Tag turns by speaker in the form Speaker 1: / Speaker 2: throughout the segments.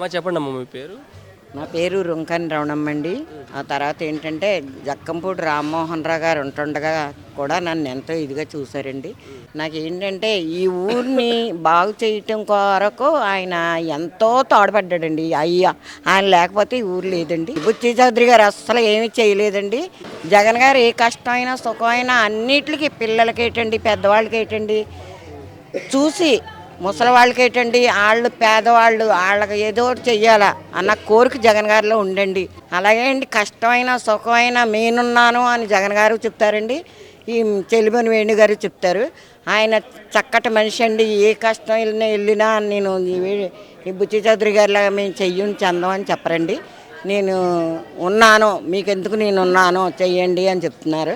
Speaker 1: అమ్మ చెప్పండి అమ్మ మీ పేరు?
Speaker 2: నా పేరు రుంకని రమణమ్మండి ఆ తర్వాత ఏంటంటే జక్కంపూడి రామ్మోహన్ రావు గారు ఉంటుండగా కూడా నన్ను ఎంతో ఇదిగా చూశారండి. నాకు ఏంటంటే ఈ ఊరిని బాగు చేయటం కొరకు ఆయన ఎంతో తోడ్పడ్డాడండి. అయ్యా ఆయన లేకపోతే ఈ ఊరు లేదండి. బుచ్చి చౌదరి గారు అస్సలు ఏమీ చేయలేదండి. జగన్ గారు ఏ కష్టమైనా సుఖమైనా అన్నిటికీ పిల్లలకి ఏంటండి పెద్దవాళ్ళకి ఏంటండి చూసి ముసలి వాళ్ళకి ఏంటండి వాళ్ళు పేదవాళ్ళు వాళ్ళకి ఏదో ఒకటి చెయ్యాలా అన్న కోరిక జగన్ గారిలో ఉండండి అలాగే అండి కష్టమైన సుఖమైన నేనున్నాను అని జగన్ గారు చెప్తారండి. ఈ చెలిమని వేణు గారు చెప్తారు. ఆయన చక్కటి మనిషి అండి ఏ కష్టం వెళ్ళినా వెళ్ళినా నేను ఈ బుచ్చి చౌదరి గారిలాగా మేము చెయ్యం చందం అని చెప్పరండి. నేను ఉన్నాను మీకెందుకు నేను ఉన్నాను చెయ్యండి అని చెప్తున్నారు.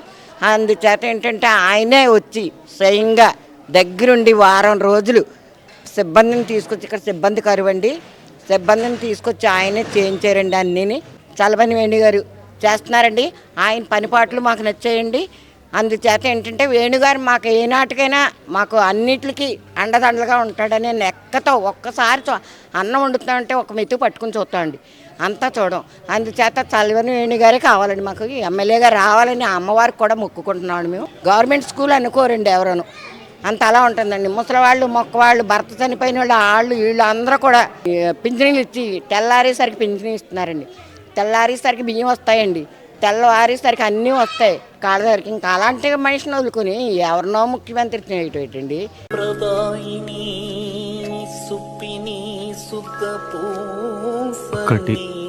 Speaker 2: అందుచేత ఏంటంటే ఆయనే వచ్చి స్వయంగా దగ్గరుండి వారం రోజులు సిబ్బందిని తీసుకొచ్చి ఇక్కడ సిబ్బంది కరువండి. సిబ్బందిని తీసుకొచ్చి ఆయనే చేయించారండి అన్నీని. చలబని వేణుగారు చేస్తున్నారండి. ఆయన పనిపాట్లు మాకు నచ్చేయండి. అందుచేత ఏంటంటే వేణుగారు మాకు ఏనాటికైనా మాకు అన్నిటికీ అండదండలుగా ఉంటాడని నెక్కతో ఒక్కసారి అన్నం వండుతామంటే ఒక మెతు పట్టుకుని చూస్తామండి. అంతా చూడం. అందుచేత చలవని వేణుగారే కావాలండి మాకు. ఎమ్మెల్యేగా రావాలని అమ్మవారికి కూడా మొక్కుకుంటున్నాడు మేము. గవర్నమెంట్ స్కూల్ అనుకోరండి ఎవరను. అంత అలా ఉంటుందండి. ముసలి వాళ్ళు మొక్క వాళ్ళు భర్త చనిపోయిన వాళ్ళు వాళ్ళు వీళ్ళు అందరూ కూడా పింఛనీలు ఇచ్చి తెల్లారేసరికి పింఛనీ ఇస్తున్నారండి. తెల్లారేసరికి బియ్యం వస్తాయండి. తెల్లవారేసరికి అన్నీ వస్తాయి. కాళ్ళ దగ్గరికి ఇంకా అలాంటి మనిషిని వదులుకొని ఎవరినో ముఖ్యమంత్రి చేయటండి
Speaker 3: ఒకటి